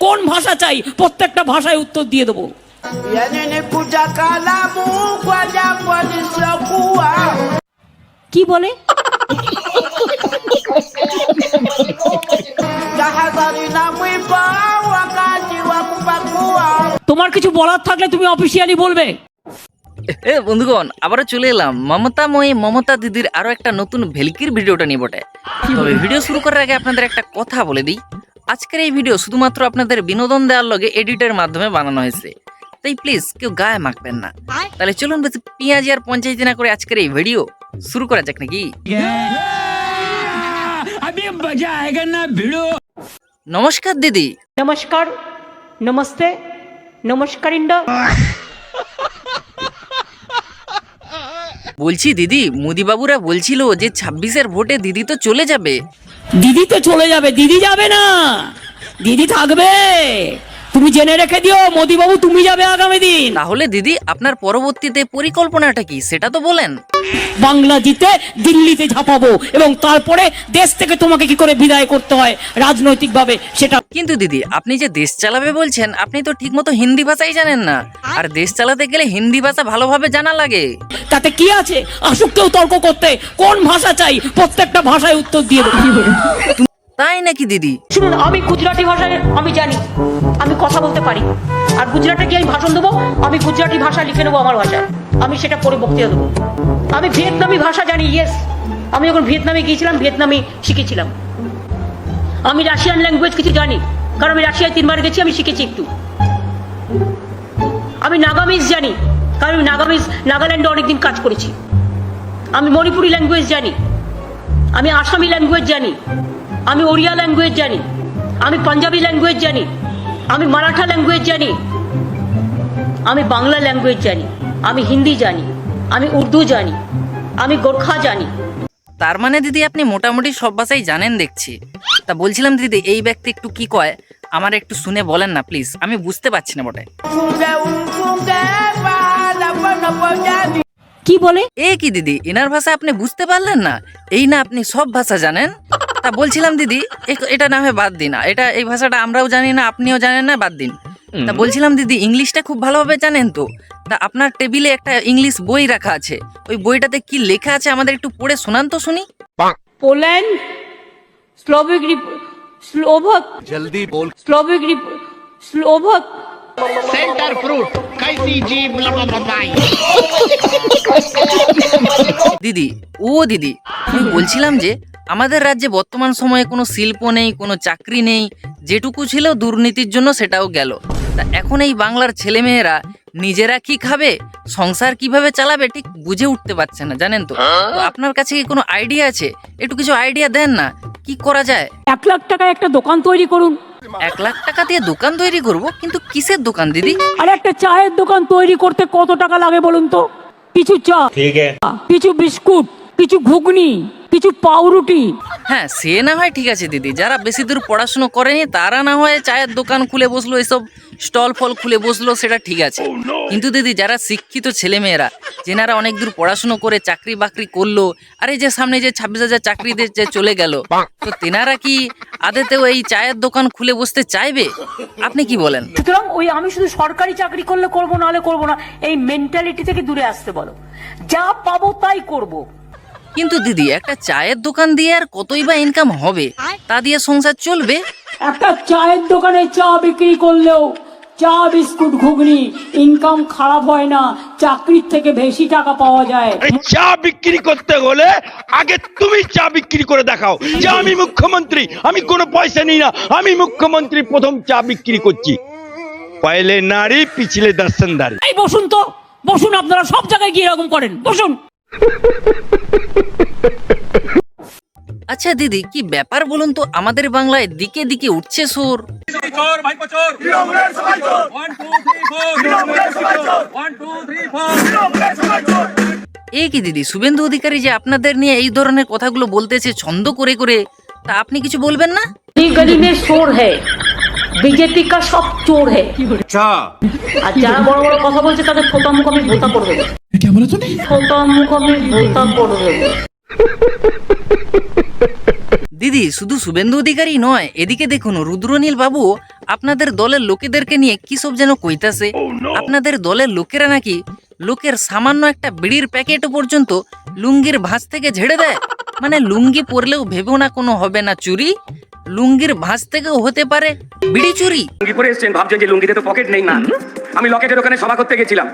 কোন ভাষা চাই? প্রত্যেকটা ভাষায় উত্তর দিয়ে দেবো. কি বলে. তোমার কিছু বলার থাকলে তুমি অফিসিয়ালি বলবে। এ বন্ধুগণ আবারও চলে এলাম। মমতাময়ী মমতা দিদির আরও একটা নতুন ভেলকির ভিডিওটা নিয়ে বটে। তবে ভিডিও শুরু করার আগে আপনাদের একটা কথা বলে দিই। আজকের এই ভিডিও শুধুমাত্র আপনাদের বিনোদন দেওয়ার লগে এডিটের মাধ্যমে বানানো হয়েছে। তাই প্লিজ কেউ গায়ে মাখবেন না। তাহলে চলুন বেশি পেঁয়াজি আর পঞ্চায়েতি না করে আজকের এই ভিডিও শুরু করা যাক নাকি? নমস্কার দিদি। নমস্কার নমস্তে নমস্কার ইন্ডা বলছি, দিদি, মোদিবাবুরা বলছিল যে ছাব্বিশের ভোটে দিদি তো চলে যাবে। দিদি তো চলে যাবে, দিদি যাবে না। দিদি থাকবে। তুমি জেনে রেখে দিও মোদি বাবু তুমি যাবে আগামী দিন। তাহলে দিদি আপনার পরবর্তীতে পরিকল্পনাটা কি? সেটা তো বলেন। বাংলা জিতে দিল্লিতে ঝাঁপাবো এবং তারপরে দেশ থেকে তোমাকে কি করে বিদায় করতে হয় রাজনৈতিকভাবে সেটা কিন্তু দিদি আপনি যে দেশ চালাবে বলছেন আপনি তো ঠিকমতো হিন্দি ভাষাই জানেন না। আর দেশ চালাতে গেলে হিন্দি ভাষা ভালোভাবে জানা লাগে। তাতে কি আছে? আসুক কেউ তর্ক করতে। কোন ভাষা চাই? প্রত্যেকটা ভাষায় উত্তর দিয়ে দেবো। তাই নাকি, দিদি? শুনুন, আমি গুজরাটি ভাষায়, আমি জানি, আমি কথা বলতে পারি। আর গুজরাটে গিয়ে আমি ভাষণ দেবো, আমি গুজরাটি ভাষা লিখে নেব আমার ভাষায়। আমি সেটা পরে বক্তৃতা দেবো। আমি ভিয়েতনামি ভাষা জানি ইয়েস আমি যখন ভিয়েতনামে গিয়েছিলাম, ভিয়েতনামি শিখেছিলাম। আমি রাশিয়ান ল্যাঙ্গুয়েজ কিছু জানি, কারণ আমি রাশিয়ায় তিনবার গেছি, আমি শিখেছি একটু। আমি নাগামিজ জানি, কারণ আমি নাগামিজ, নাগাল্যান্ডে অনেকদিন কাজ করেছি। আমি মণিপুরি ল্যাঙ্গুয়েজ জানি, আমি আসামি ল্যাঙ্গুয়েজ জানি। আমি ওড়িয়া ল্যাঙ্গুয়েজ জানি আমি পাঞ্জাবি ল্যাঙ্গুয়েজ জানি আমি মারাঠা ল্যাঙ্গুয়েজ জানি আমি বাংলা ল্যাঙ্গুয়েজ জানি আমি হিন্দি জানি আমি উর্দু জানি আমি গোর্খা জানি। তার মানে দিদি আপনি মোটামুটি সব ভাষাই জানেন দেখছি। তা বলছিলাম দিদি এই ব্যক্তি একটু কি কয়? আমার একটু শুনে বলেন না প্লিজ আমি বুঝতে পারছি না বটে. কি বলে? এ কি দিদি এনার ভাষা আপনি বুঝতে পারলেন না? এই না আপনি সব ভাষা জানেন? তা বলছিলাম দিদি এটা না হয় বাদ দিন। এটা এই ভাষাটা আমরাও জানি না আপনিও জানেন না বাদ দিন। তা বলছিলাম দিদি ইংলিশটা খুব ভালোভাবে জানেন তো? তা আপনার টেবিলে একটা ইংলিশ বই রাখা আছে। ওই বইটাতে কি লেখা আছে আমাদের একটু পড়ে শোনান তো শুনি? Poland Slovak Slovak. জলদি বল। স্লোভিক স্লোভক। সেন্টার ফ্রুট কাইসি জি দিদি ও দিদি আমি বলছিলাম যে আমাদের রাজ্যে বর্তমান সময়ে কোনো শিল্প নেই কোনো চাকরি নেই। যেটুকু ছিল দুর্নীতির জন্য সেটাও গেল। তা এখন এই বাংলার ছেলেমেয়েরা নিজেরা কি খাবে সংসার কীভাবে চালাবে ঠিক বুঝে উঠতে পারছে না জানেন তো? তো আপনার কাছে কি কোনো আইডিয়া আছে? একটু কিছু আইডিয়া দেন না কি করা যায়? এক লাখ টাকায় একটা দোকান তৈরি করুন। এক লাখ টাকা দিয়ে দোকান তৈরি করব কিন্তু কিসের দোকান দিদি? আর একটা চায়ের দোকান তৈরি করতে কত টাকা লাগে বলুন তো? কিছু চা কিছু বিস্কুট কিছু ঘুগনি। কিছু পাউরুটি। হ্যাঁ সে না হয় ঠিক আছে দিদি। যারা বেশি দূর পড়াশুনো করেনি তারা না হয় চায়ের দোকান খুলে বসল এসব স্টল ফল খুলে বসল সেটা ঠিক আছে। কিন্তু দিদি যারা শিক্ষিত ছেলেমেয়েরা যেনারা অনেক দূর পড়াশুনো করে চাকরি বাকরি করল আর এই যে সামনে যে ছাব্বিশ হাজার চাকরিতে যে চলে গেল তো তেনারা কি আদেতেও এই চায়ের দোকান খুলে বসতে চাইবে? আপনি কি বলেন? সুতরাং ওই আমি শুধু সরকারি চাকরি করলে করব নাহলে করব না। এই মেন্টালিটি থেকে দূরে আসতে বলো। যা পাবো তাই করব। কিন্তু দিদি একটা চায়ের দোকান দিয়ে আর কতই বা ইনকাম হবে? তা দিয়ে সংসার চলবে? একটা চায়ের দোকানে চা বিক্রি করলেও চা বিস্কুট ঘুগনি ইনকাম খারাপ হয় না চাকরির থেকে বেশি টাকা পাওয়া যায়। চা বিক্রি করতে হলে আগে তুমি চা বিক্রি করে দেখাও। যে আমি মুখ্যমন্ত্রী আমি কোনো পয়সা নিই না আমি মুখ্যমন্ত্রী প্রথম চা বিক্রি করছি। পয়লে নারী পিছলে দর্শনদারি এই বসুন তো বসুন আপনারা সব জায়গায় গিয়ে এরকম করেন বসুন। আচ্ছা দিদি কি ব্যাপার বলুন তো? আমাদের বাংলায় দিকে দিকে উঠছে সুর। এই কি দিদি শুভেন্দু অধিকারী যে আপনাদের নিয়ে এই ধরনের কথাগুলো বলতেছে ছন্দ করে করে তা আপনি কিছু বলবেন না? গলি মে চোর হ্যায় বিজেপি কা সব চোর হ্যায় আর যারা বড় বড় কথা বলছে তাদের ফোতা মুখ আমি ভোতা করে দেবো ফোতা মুখ আমি ভোতা করে দেবো দিদি শুধু শুভেন্দু অধিকারী নয় এদিকে দেখুন রুদ্রনীল বাবু আপনাদের দলের লোকেদেরকে নিয়ে কি সব যেন কইতাছে। আপনাদের দলের লোকেরা নাকি লোকের সামান্য একটা বিড়ির প্যাকেট পর্যন্ত লুঙ্গির ভাঁজ থেকে ঝেড়ে দেয়? মানে লুঙ্গি পরলেও ভেবেও না কোনো হবে না চুরি? লুঙ্গির ভাঁজ থেকেও হতে পারে বিড়ি চুরি। লুঙ্গি পরে এসছেন, ভাবছেন যে লুঙ্গিতে তো পকেট নেই। না আমি লকেটের ওখানে সভা করতে গেছিলাম।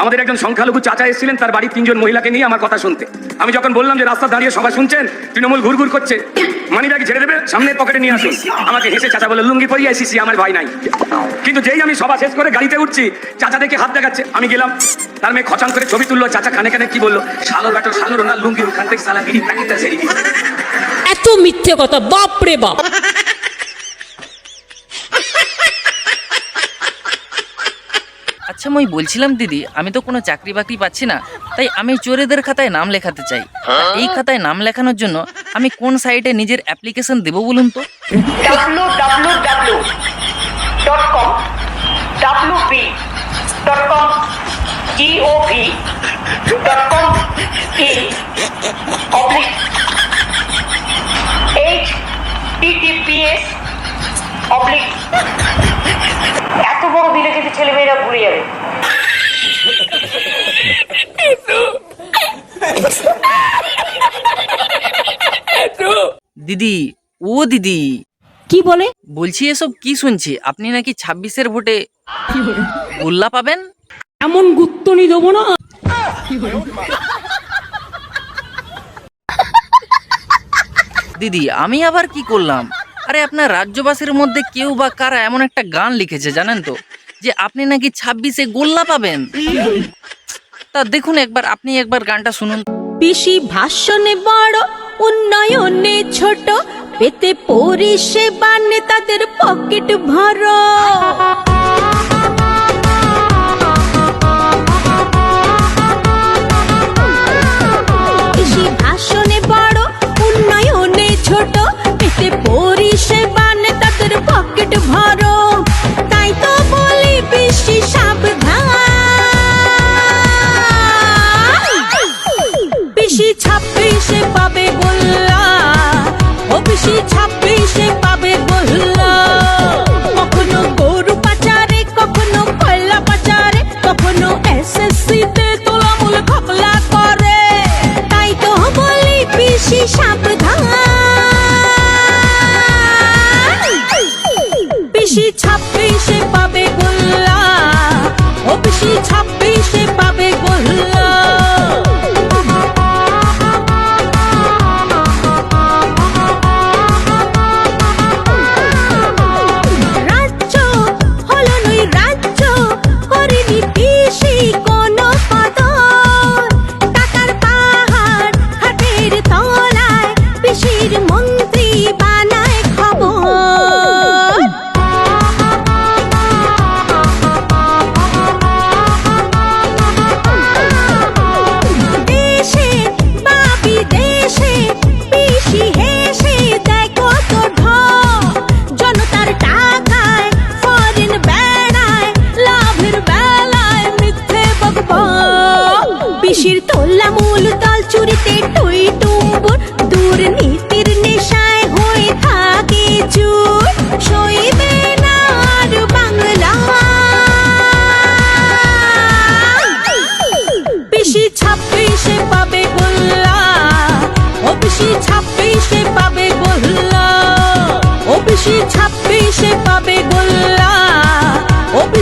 আমাদের একজন সংখ্যালঘু চাচা এসেছিলেন, তার বাড়ির তিনজন মহিলাকে নিয়ে আমার কথা শুনতে। আমি যখন বললাম যে রাস্তা দাঁড়িয়ে সভা শুনছেন, তৃণমূল ঘুরঘুর করছে। মানি ব্যাগ ছেড়ে দেবে সামনে পকেটে নিয়ে আসুন আমাকে হেসে চাচা বলে লুঙ্গি পরিয়ে এসেছি আমার ভাই নাই। কিন্তু যেই আমি সভা শেষ করে গাড়িতে উঠছি চাচা দেখে হাত দেখাচ্ছে আমি গেলাম। তার মেয়ে খচান করে ছবি তুললো চাচা কানে কানে কি বলল শালো ব্যাটো শালো রোনাল লুঙ্গি ওখান থেকে সালা বিড়ি প্যাকেটটা ছেড়ে এত মিথ্যে কথা বাপ রে বাপ। আচ্ছা মই বলছিলাম দিদি আমি তো কোনো চাকরি বাকরি পাচ্ছি না। তাই আমি চোরেদের খাতায় নাম লেখাতে চাই। এই খাতায় নাম লেখানোর জন্য আমি কোন সাইটে নিজের অ্যাপ্লিকেশন দেবো বলুন তো? https oblique এত বড় দিলে কিন্তু ছেলেমেয়েরা ভুলে যাবে। দিদি ও দিদি। কি বলে? বলছি এসব কি শুনছি? আপনি নাকি ছাব্বিশের ভোটে গোল্লা পাবেন? এমন গুত্তনি দেবো না। দিদি আমি আবার কি করলাম? আরে আপনার রাজ্যবাসীর মধ্যে কেউ বা কারা এমন একটা গান লিখেছে জানেন তো? যে আপনি নাকি ছাব্বিশে গোল্লা পাবেন? তা দেখুন একবার, আপনি একবার গানটা শুনুন। পিসি ভাষণে বড়, উন্নয়নে ছোট, পেতে পরিষেবা নেতাদের পকেট ভর।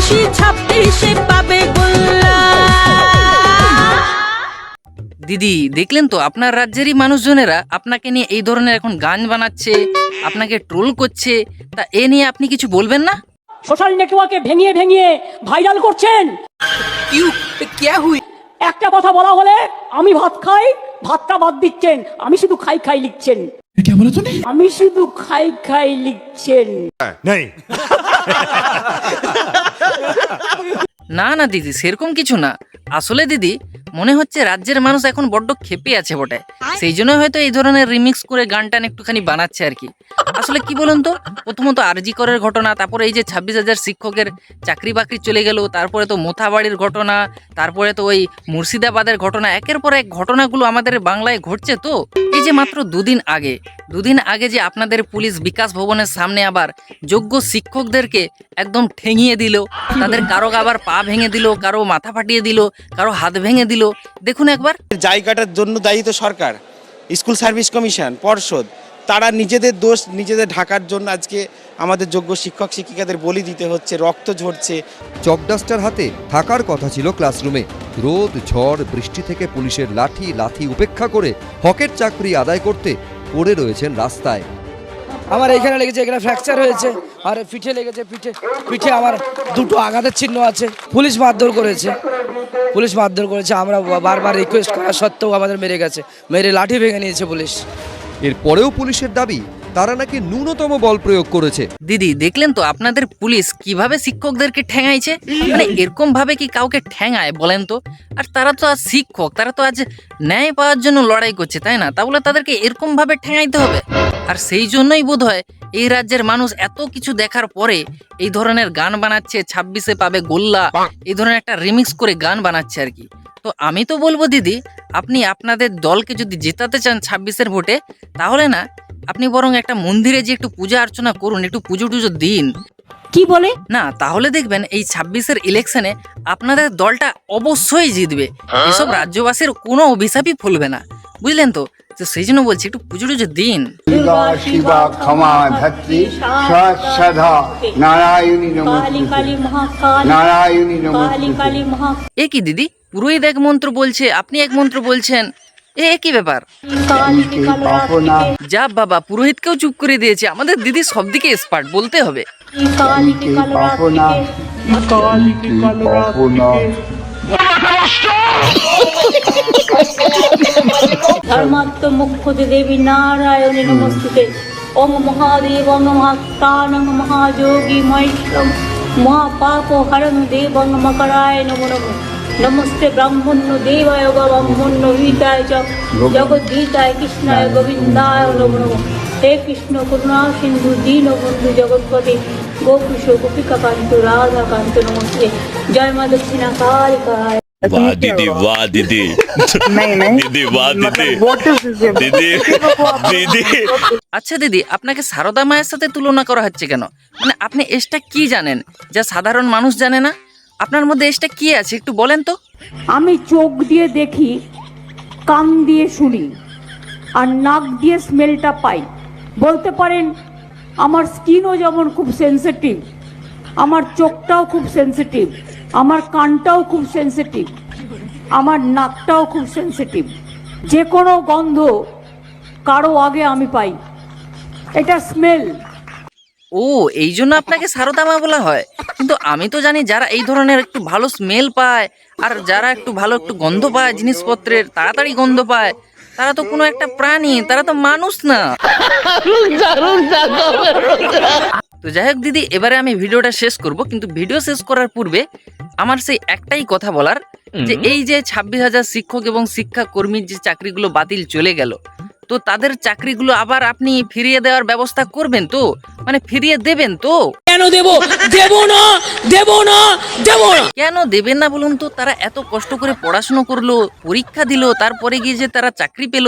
পিসি ছাব্বিশে পাবে গোল্লা। দিদি দেখলেন তো আপনার রাজ্যেরই মানুষজনেরা আপনাকে নিয়ে এই ধরনের এখন গান বানাচ্ছে আপনাকে ট্রোল করছে তা এ নিয়ে আপনি কিছু বলবেন না? সোশ্যাল নেটওয়ার্কে ভেঙিয়ে ভেঙিয়ে ভাইরাল করছেন। একটা কথা বলা হলে আমি ভাত খাই ভাতটা বাদ দিচ্ছেন আমি শুধু খাই খাই লিখছেন। আমি শুধু খাই খাই লিখছেন। না না দিদি সেরকম কিছু না। আসলে দিদি মনে হচ্ছে রাজ্যের মানুষ এখন বড্ড খেপে আছে বটে। সেই জন্য হয়তো এই ধরনের রিমিক্স করে গান টান একটুখানি বানাচ্ছে আর কি। আসলে কি বলুন তো? প্রথমত আরজি করের ঘটনা, তারপরে এই যে ছাব্বিশ হাজার শিক্ষকের চাকরি বাকরি চলে গেল, তারপরে তো মোথাবাড়ির ঘটনা, তারপরে তো ওই মুর্শিদাবাদের ঘটনা, একের পর এক ঘটনাগুলো আমাদের বাংলায় ঘটছে তো? এই যে মাত্র দুদিন আগে দুদিন আগে যে আপনাদের পুলিশ বিকাশ ভবনের সামনে আবার যোগ্য শিক্ষকদেরকে একদম ঠেঙিয়ে দিল, তাদের কারও আবার পা ভেঙে দিল, কারও মাথা ফাটিয়ে দিল, কারও হাত ভেঙে দিল দেখুন একবার। জায়গাটার জন্য দায়ী তো সরকার স্কুল সার্ভিস কমিশন পর্ষদ। তারা নিজেদের দোষ নিজেদের ঢাকার জন্য আজকে আমাদের যোগ্য শিক্ষক শিক্ষিকাদের বলি দিতে হচ্ছে রক্ত ঝরছে। চকডাস্টার হাতে থাকার কথা ছিল ক্লাসরুমে। রোদ ঝড় বৃষ্টি থেকে পুলিশের লাঠি লাথি উপেক্ষা করে হকের চাকরি আদায় করতে পড়ে রয়েছেন রাস্তায়। আমার এখানে লেগেছে, এখানে ফ্র্যাকচার হয়েছে, আর পিঠে লেগেছে, পিঠে পিঠে আমার দুটো আঘাতের চিহ্ন আছে। পুলিশ মারধর করেছে, পুলিশ মারধর করেছে, আমরা বারবার রিকোয়েস্ট করা সত্ত্বেও আমাদের মেরে গেছে, মেরে লাঠি ভেঙে নিয়েছে পুলিশ। এরপরেও পুলিশের দাবি তারা নাকি ন্যূনতম বল প্রয়োগ করেছে। দিদি, দেখলেন তো আপনাদের পুলিশ কীভাবে শিক্ষকদেরকে ঠ্যাঙাইছে মানে এরকম ভাবে কি কাউকে ঠ্যাঙায় বলেন তো? আর তারা তো আজ শিক্ষক, তারা তো আজ ন্যায় পাওয়ার জন্য লড়াই করছে, তাই না? তাহলে তাদেরকে এরকম ভাবে ঠ্যাঙাইতে হবে? আর সেই জন্যই বোধ হয় এই রাজ্যের মানুষ এত কিছু দেখার পরে এই ধরনের গান বানাচ্ছে, ছাব্বিশে পাবে গোল্লা, এই ধরনের একটা রিমিক্স করে গান বানাচ্ছে আর কি। তো আমি তো বলব দিদি, আপনি আপনাদের দলকে যদি জেতাতে চান ছাব্বিশের ভোটে, তাহলে না আপনি বরং একটা মন্দিরে যে একটু পূজা অর্চনা করুন একটু পুজো টুজো দিন। কি বলে? না তাহলে দেখবেন এই ছাব্বিশের ইলেকশনে আপনাদের দলটা অবশ্যই জিতবে। এসব রাজ্যবাসীর কোনো অভিশাপই ফুলবে না। বুঝলেন তো? তো সেই জন্য বলছি একটু পুজো টুজো দিন। শিবা ক্ষমা ধাত্রী সদা নারায়ণী নারায়ণী এ কি দিদি? পুরোহিত এক মন্ত্র বলছে আপনি এক মন্ত্র বলছেন। এ এ কি ব্যাপার? যা বাবা পুরোহিতকেও চুপ করে দিয়েছে। আমাদের দিদি সব দিকে এক্সপার্ট বলতে হবে। ধর্মাত্ম দেবী নমস্তুতে ওম মহাদেব মহাযোগী মহাপাপ হরং দেবং মকরায় নমো নমো। নমস্তে ব্রাহ্মণ্য দেবায় গ ব্রাহ্মণ্য হিতায় চ জগদ্গীতায় কৃষ্ণায় গোবিন্দায় নমো নমো হে কৃষ্ণ করুণা সিন্ধু দীনবন্ধু জগৎপতি গোকুশ গোপিকা কান্ত রাধা কান্ত নমস্তে জয় মা দক্ষিণা কালিকায় वाह दीदी वाह दीदी दीदी वाह दीदी दीदी दीदी আচ্ছা দিদি আপনাকে সারদা মায়ের সাথে তুলনা করা হচ্ছে কেন মানে আপনি এসটা কি জানেন যা সাধারণ মানুষ জানে না আপনার মধ্যে এসটা কি আছে? একটু বলেন তো। আমি চোখ দিয়ে দেখি, কান দিয়ে শুনি, আর নাক দিয়ে স্মেলটা পাই। বলতে পারেন, আমার স্কিনও যেমন খুব সেন্সিটিভ আমার চোখটাও খুব সেন্সিটিভ আমার কানটাও খুব সেন্সিটিভ আমার নাকটাও খুব সেন্সিটিভ যে কোনো গন্ধ কারও আগে আমি পাই। এটা স্মেল ও এই জন্য আপনাকে সারদা মা বলা হয়। কিন্তু আমি তো জানি যারা এই ধরনের একটু ভালো স্মেল পায় আর যারা একটু ভালো একটু গন্ধ পায় জিনিসপত্রের তাড়াতাড়ি গন্ধ পায় তারা তো কোনো একটা প্রাণী তারা তো মানুষ না। তো যাই হোক দিদি এবারে আমি ভিডিওটা শেষ করব কিন্তু ভিডিও শেষ করার পূর্বে আমার সেই একটাই কথা বলার যে এই যে ছাব্বিশ হাজার শিক্ষক এবং শিক্ষাকর্মীর যে চাকরিগুলো বাতিল চলে গেল তো তাদের চাকরিগুলো আবার আপনি ফিরিয়ে দেওয়ার ব্যবস্থা করবেন তো? মানে ফিরিয়ে দেবেন তো? কেন দেব? দেব না! দেব না! দেব না! কেন দেবেন না বলুন তো? তারা এত কষ্ট করে পড়াশুনো করল পরীক্ষা দিল তারপরে গিয়ে যে তারা চাকরি পেল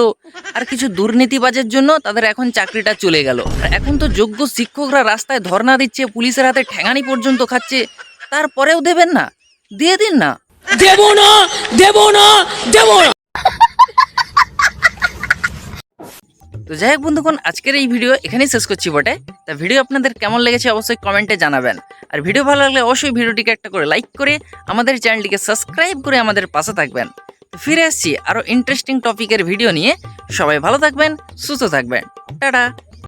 আর কিছু দুর্নীতিবাজের জন্য তাদের এখন চাকরিটা চলে গেল। এখন তো যোগ্য শিক্ষকরা রাস্তায় ধর্ণা দিচ্ছে পুলিশের হাতে ঠ্যাঙানি পর্যন্ত খাচ্ছে। তারপরেও দেবেন না? দিয়ে দিন না? দেব না! দেব না! দেব না! তো যাই হোক বন্ধুগণ, আজকের এই ভিডিও এখানেই শেষ করছি বটে। তা ভিডিও আপনাদের কেমন লেগেছে অবশ্যই কমেন্টে জানাবেন। আর ভিডিও ভালো লাগলে অবশ্যই ভিডিওটিকে একটা করে লাইক করে আমাদের চ্যানেলটিকে সাবস্ক্রাইব করে আমাদের পাশে থাকবেন। ফিরে আসছি আরও ইন্টারেস্টিং টপিকের ভিডিও নিয়ে। সবাই ভালো থাকবেন, সুস্থ থাকবেন। টাটা!